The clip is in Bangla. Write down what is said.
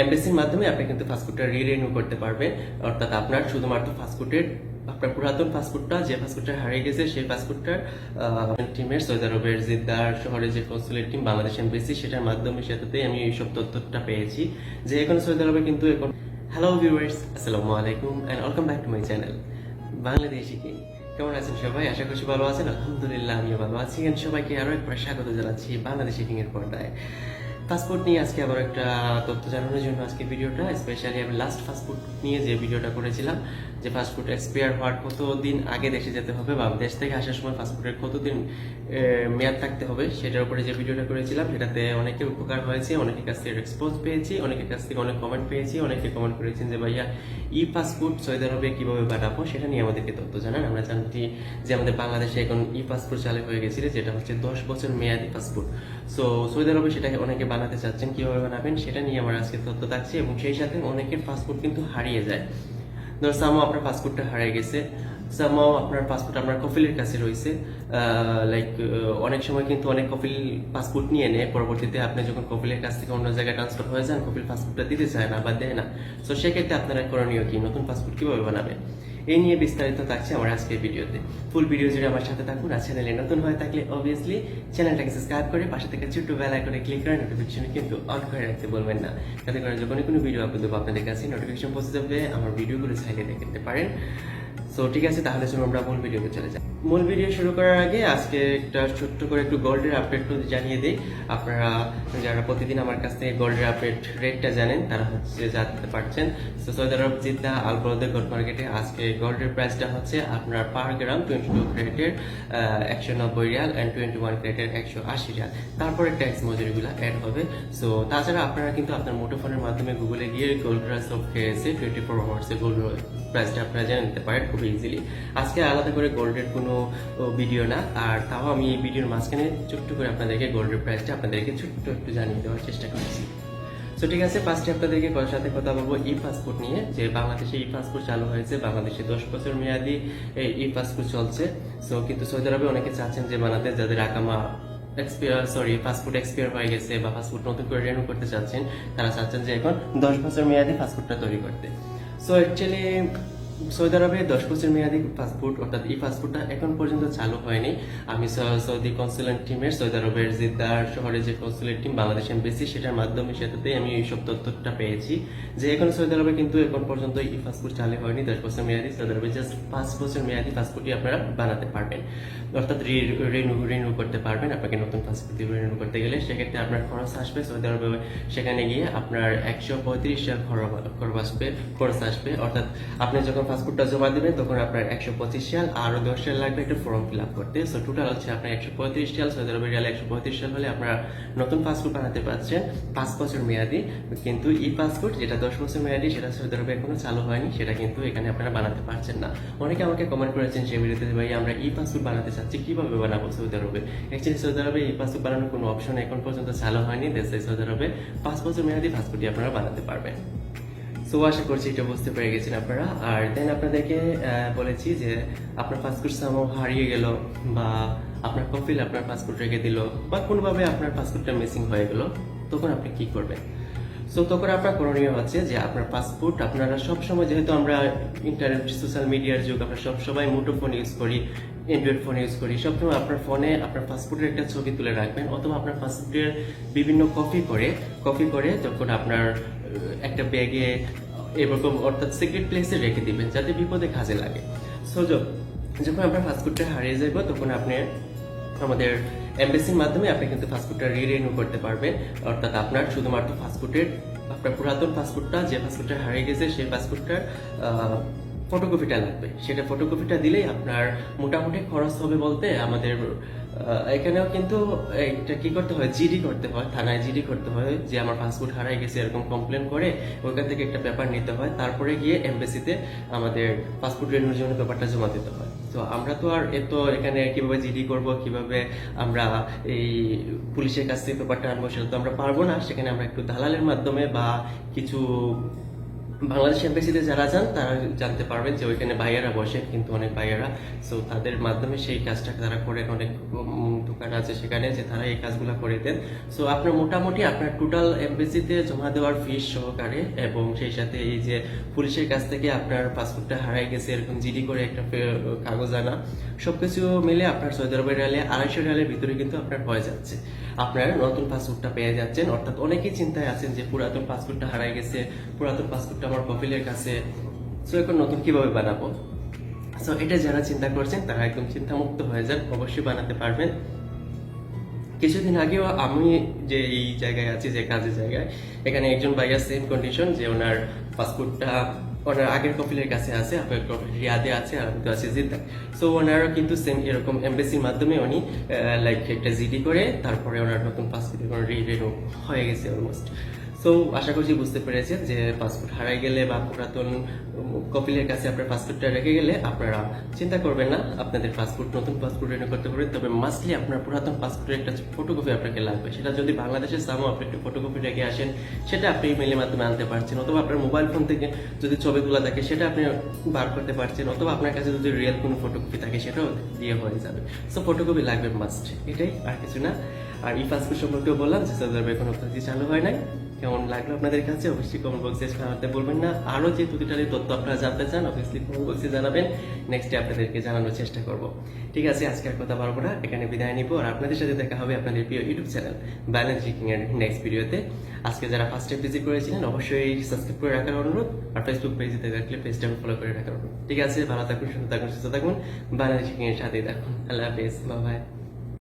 এমবেসির মাধ্যমে আপনি কিন্তু পাসপোর্টটা রিরিনিউ করতে পারবেন। অর্থাৎ আপনার শুধুমাত্র পাসপোর্টের আপনার পুরাতন পাসপোর্টটা যে পাসপোর্টটা হারিয়ে গেছে, সেই পাসপোর্টটার টিমের সৌদি আরবের জিদ্দার শহরে যে কনসুলেট টিম বাংলাদেশ এমবেসি সেটার মাধ্যমে সেটাতে আমি এইসব তথ্যটা পেয়েছি। যে এখন সৌদি আরবে কিন্তু এখন হ্যালো ভিউয়ার্স আসসালামু আলাইকুম and welcome back to my channel Bangladeshi কি? কেমন আছেন সবাই? আশা করছি ভালো আছেন। আলহামদুলিল্লাহ, আমিও ভালো আছি। সবাইকে আরও একবার স্বাগত জানাচ্ছি বাংলাদেশি কিং এর পর্দায়। পাসপোর্ট নিয়ে আজকে আবার একটা তথ্য জানানোর জন্য আজকে ভিডিওটা স্পেশালি আমি লাস্ট পাসপোর্ট নিয়ে যে ভিডিওটা করেছিলাম, যে পাসপোর্ট এক্সপায়ার হওয়ার কতদিন আগে দেশে যেতে হবে বা দেশ থেকে আসার সময় পাসপোর্টের কতদিন মেয়াদ থাকতে হবে, সেটার উপরে যে ভিডিওটা করেছিলাম, সেটাতে অনেকের উপকার হয়েছে, অনেকের কাছ থেকে রেসপন্স পেয়েছি, অনেকের কাছ থেকে অনেক কমেন্ট পেয়েছি, অনেকে কমেন্ট করেছেন যে, ভাইয়া ই পাসপোর্ট সৌদি আরবে কীভাবে বানাবো সেটা নিয়ে আমাদেরকে তথ্য জানান। আমরা জানছি যে আমাদের বাংলাদেশে এখন ই পাসপোর্ট চালু হয়ে গেছিল, যেটা হচ্ছে দশ বছর মেয়াদি পাসপোর্ট সো সৌদি আরবে সেটাকে অনেকে বানাতে চাচ্ছেন, কীভাবে বানাবেন, সেটা নিয়ে আমার আজকে তথ্য থাকছে এবং সেই সাথে অনেকের পাসপোর্ট কিন্তু হারিয়ে যায়। ধর সামো, আপনার পাসপোর্টটা হারিয়ে গেছে। সামো আপনার পাসপোর্ট আপনার কফিলের কাছে রয়েছে। লাইক অনেক সময় কিন্তু অনেক কফিল পাসপোর্ট নিয়ে নেয়। পরবর্তীতে আপনি যখন কফিলের কাছ থেকে অন্য জায়গায় ট্রান্সফার হয়ে যান কফিল পাসপোর্টটা দিতে চায় না বা দেয় না। তো সেক্ষেত্রে আপনারা করণীয় কি? নতুন পাসপোর্ট কীভাবে বানাবেন? এই নিয়ে বিস্তারিত থাকছে আমার আজকের ভিডিওতে। ফুল ভিডিও জুড়ে আমার সাথে থাকুন। আর চ্যানেলে নতুন হয়ে থাকলে অবভিয়াসলি চ্যানেলটাকে সাবস্ক্রাইব করে পাশে থেকে ছোট্ট বেল আইকনে ক্লিক করে নোটিফিকেশন কিন্তু অন করে রাখতে বলবেন না। যাতে করে যখনই কোনো ভিডিও আপলোড আপনাদের কাছে নোটিফিকেশন পৌঁছে যাবে, আমার ভিডিওগুলো চাইলে দেখতে পারেন। সো ঠিক আছে তাহলে চলুন আমরা মূল ভিডিওতে চলে যাই। মূল ভিডিও শুরু করার আগে আজকে একটা ছোট্ট করে একটু গোল্ডের আপডেট জানিয়ে দিই। আপনারা যারা প্রতিদিন আমার কাছ থেকে গোল্ডের আপডেট রেটটা জানেন, তারা হচ্ছে জানতে পারছেন। তো সৌদি আরব জিদ্দা আলবরদের গোল্ড মার্কেটে আজকে গোল্ডের প্রাইসটা হচ্ছে আপনার পার গ্রাম টোয়েন্টি টু ক্রেটের একশো নব্বই রিয়াল অ্যান্ড টোয়েন্টি ওয়ান ক্রেটের একশো আশি রিয়াল। তারপরে ট্যাক্স মজুরিগুলো অ্যাড হবে। সো তাছাড়া আপনারা কিন্তু আপনার মুঠোফোনের মাধ্যমে গুগলে গিয়ে গোল্ড প্রাইস অফ খেয়েছে টোয়েন্টি ফোর আওয়ার্সে গোল্ড প্রাইসটা আপনারা জেনে নিতে পারেন খুব ইজিলি আজকে আলাদা করে গোল্ডের কোনো ভিডিও না। আর তাও আমি এই ভিডিওর মাঝখানে ছোট্ট করে আপনাদেরকে গোল্ডের প্রাইসটা আপনাদেরকে ছোট্ট একটু জানিয়ে দেওয়ার চেষ্টা করছি। তো ঠিক আছে ফার্স্টে আপনাদেরকে সাথে কথা বলব ই পাসপোর্ট নিয়ে, যে বাংলাদেশে ই পাসপোর্ট চালু হয়েছে, বাংলাদেশে দশ বছর মেয়াদি ই পাসপোর্ট চলছে। সো কিন্তু সৌদি আরবে অনেকে চাচ্ছেন যে বানাতে যাদের আকামা এক্সপিয়ার সরি পাসপোর্ট এক্সপিয়ার হয়ে গেছে বা পাসপোর্ট নতুন করে রিনিউ করতে চাচ্ছেন, তারা চাচ্ছেন যে এখন দশ বছর মেয়াদি পাসপোর্টটা তৈরি করতে। সো অ্যাকচুয়ালি সৌদি আরবে দশ বছর মেয়াদি পাসপোর্ট, অর্থাৎ ই পাসপোর্টটা এখন পর্যন্ত চালু হয়নি। আমি সৌদি কনসুলেট টিমের সৌদি আরবের জিদ্দার শহরে যে কনসুলেট টিম বাংলাদেশ এমবেসি সেটার মাধ্যমে, সেটাতে আমি এইসব তথ্যটা পেয়েছি যে এখন সৌদি আরবে কিন্তু এখন পর্যন্ত ই পাসপোর্ট চালু হয়নি দশ বছর মেয়াদি। সৌদি আরবে জাস্ট পাঁচ বছর মেয়াদি পাসপোর্টই আপনারা বানাতে পারবেন। অর্থাৎ রিনিউ রিনিউ করতে পারবেন। আপনাকে নতুন পাসপোর্ট রিনিউ করতে গেলে সেক্ষেত্রে আপনার খরচ আসবে। সেখানে গিয়ে আপনার একশো পঁয়ত্রিশ খরচ আসবে খরচ আসবে। অর্থাৎ আপনি যখন পাসপোর্টটা জমা দেবেন, তখন আপনার একশো পঁচিশ সাল আরও দশ সাল লাগবে একটা ফর্ম ফিল আপ করতে। সো টোটাল হচ্ছে আপনার একশো পঁয়ত্রিশ সাল সৌদি আরবের রিয়াল একশো পঁয়ত্রিশ সাল হলে আপনারা নতুন পাসপোর্ট বানাতে পারছেন। পাঁচ বছর মেয়াদি। কিন্তু ই পাসপোর্ট যেটা দশ বছর মেয়াদি, সেটা সৌদি আরবে এখনও চালু হয়নি। সেটা কিন্তু এখানে আপনারা বানাতে পারছেন না। অনেকে আমাকে কমেন্ট করেছেন সেই ভিডিওতে যে ভাই আমরা ই পাসপোর্ট বানাতে চাচ্ছি কীভাবে বানাবো সৌদি আরবে? অ্যাকচুয়ালি সৌদি আরবে ই পাসপোর্ট বানানোর কোনো অপশন এখন পর্যন্ত চালু হয়নি। দেশে সৌদি আরবে পাঁচ বছর মেয়াদি পাসপোর্টই আপনারা বানাতে পারবেন। সো আশা করছি এটা বুঝতে পেরে গেছেন আপনারা। আর দেন আপনাদেরকে বলেছি যে আপনার পাসপোর্ট সামো হারিয়ে গেল বা আপনার কপিল আপনার পাসপোর্ট রেখে দিল বা কোনোভাবে আপনার পাসপোর্টটা মিসিং হয়ে গেল, তখন আপনি কি করবেন? সো তখন আপনার করণীয় হচ্ছে যে আপনার পাসপোর্ট আপনারা সবসময় যেহেতু আমরা ইন্টারনেট সোশ্যাল মিডিয়ার যুগ, আমরা সবসময় মুঠো ফোন ইউজ করি অ্যান্ড্রয়েড ফোন ইউজ করি। সবসময় আপনার ফোনে আপনার পাসপোর্টের একটা ছবি তুলে রাখবেন, অথবা আপনার পাসপোর্টের বিভিন্ন কপি করে কপি করে তখন আপনার একটা ব্যাগে এরকম অর্থাৎ সিক্রেট প্লেসে রেখে দিবেন, যাতে বিপদে কাজে লাগে। সো যখন আপনার পাসপোর্টটা হারিয়ে যাবে, তখন আপনি আমাদের এমবেসির মাধ্যমে আপনি কিন্তু পাসপোর্টটা রিনিউ করতে পারবেন। অর্থাৎ আপনার শুধুমাত্র পাসপোর্টের আপনার পুরাতন পাসপোর্টটা যে পাসপোর্টটা হারিয়ে গেছে, সেই পাসপোর্টটার ফটোকপিটা লাগবে। সেটা ফটোকপিটা দিলেই আপনার মোটামুটি খরচ হবে বলতে আমাদের এখানেও কিন্তু এটা কি করতে হয়? জিডি করতে হয়, থানায় জিডি করতে হয়, যে আমার পাসপোর্ট হারাই গেছে, এরকম কমপ্লেন করে ওইখান থেকে একটা পেপার নিতে হয়, তারপরে গিয়ে এমবেসিতে আমাদের পাসপোর্ট রিনিউর জন্য পেপারটা জমা দিতে হয়। তো আমরা তো আর এত এখানে কীভাবে জিডি করব, কীভাবে আমরা এই পুলিশের কাছ থেকে পেপারটা আনব, সেটা তো আমরা পারব না। সেখানে আমরা একটু দালালের মাধ্যমে বা কিছু বাংলাদেশ এম্বাসিতে যারা যান, তারা জানতে পারবেন যে ওইখানে বাইয়ারা বসে, কিন্তু অনেক বাইয়ারা সো তাদের মাধ্যমে সেই কাজটা তারা করে, অনেক দোকান আছে সেখানে যে তারা এই কাজগুলো করে দেন। সো আপনার মোটামুটি আপনার টোটাল এম্বাসিতে জমা দেওয়ার ফিস সহকারে এবং সেই সাথে এই যে পুলিশের কাছ থেকে আপনার পাসপোর্টটা হারাই গেছে, এরকম জিডি করে একটা কাগজ আনা, সবকিছু মিলে আপনার সৌদি আরবের রিয়ালে আড়াইশো রিয়ালের ভিতরে কিন্তু আপনার হয়ে যাচ্ছে। আপনার নতুন পাসপোর্টটা পেয়ে যাচ্ছেন। অর্থাৎ অনেকেই চিন্তায় আছেন যে পুরাতন পাসপোর্টটা হারাই গেছে, পুরাতন পাসপোর্টটা আমার কপিলের কাছে। সো এখন নতুন কীভাবে বানাবো? সো এটা যারা চিন্তা করছেন, তারা একদম চিন্তামুক্ত হয়ে যান। অবশ্যই বানাতে পারবেন। কিছুদিন আগেও আমি যে এই জায়গায় আছি, যে কাজের জায়গায়, এখানে একজন ভাইয়া সেম কন্ডিশন যে ওনার পাসপোর্টটা ওনার আগের কপিলের কাছে আছে, আপনার রিয়াদে আছে, আর তো আছে জিদ্দা। সো ওনারও কিন্তু সেম এরকম এমবেসির মাধ্যমে উনি লাইক একটা জিডি করে, তারপরে ওনার নতুন পাসপোর্ট রিনিউ হয়ে গেছে অলমোস্ট সো আশা করছি বুঝতে পেরেছেন যে পাসপোর্ট হারাই গেলে বা পুরাতন কপিলের কাছে আপনার পাসপোর্টটা রেখে গেলে আপনারা চিন্তা করবেন না, আপনাদের পাসপোর্ট নতুন পাসপোর্ট রিনিউ করতে পারবেন তবে মাস্টলি আপনার পুরাতন পাসপোর্টের একটা ফটোকপি আপনাকে লাগবে। সেটা যদি বাংলাদেশের সামো আপনি একটা ফটোকপি রেখে আসেন, সেটা আপনি ইমেলের মাধ্যমে আনতে পারছেন। অথবা আপনার মোবাইল ফোন থেকে যদি ছবিগুলো থাকে, সেটা আপনি বার করতে পারছেন। অথবা আপনার কাছে যদি রিয়েল কোনো ফটোকপি থাকে, সেটাও দিয়ে হয়ে যাবে। সো ফটোকপি লাগবে মাস্ট এটাই আর কিছু না। আর ই পাসপোর্ট সম্পর্কেও বললাম যে সৌদি আরবে কোনো চালু হয় নাই। কেমন লাগল আপনাদের কাছে? অবশ্যই কমেন্ট বক্সে জানাতে বলবেন না। আরও যে প্রতিটারই তথ্য আপনারা জানতে চান অবভিয়াসলি কমেন্ট বক্সে জানাবেন। নেক্সটে আপনাদেরকে জানানোর চেষ্টা করব। ঠিক আছে, আজকে আর কথা পারব না। এখানে বিদায় নিব আর আপনাদের সাথে দেখা হবে আপনাদের প্রিয় ইউটিউব চ্যানেল ব্যালেন্স জিকিং এর নেক্সট ভিডিওতে আজকে যারা ফার্স্ট টাইম ভিজিট করেছিলেন, অবশ্যই সাবস্ক্রাইব করে রাখার অনুরোধ আর ফেসবুক পেজে দেখলে পেজটা ফলো করে রাখার অনুরোধ। ঠিক আছে, ভালো থাকুন, সুস্থ থাকুন সুস্থ থাকুন। ব্যালেন্স জিকিং এর সাথেই থাকুন। আল্লাহ হাফেজ বাই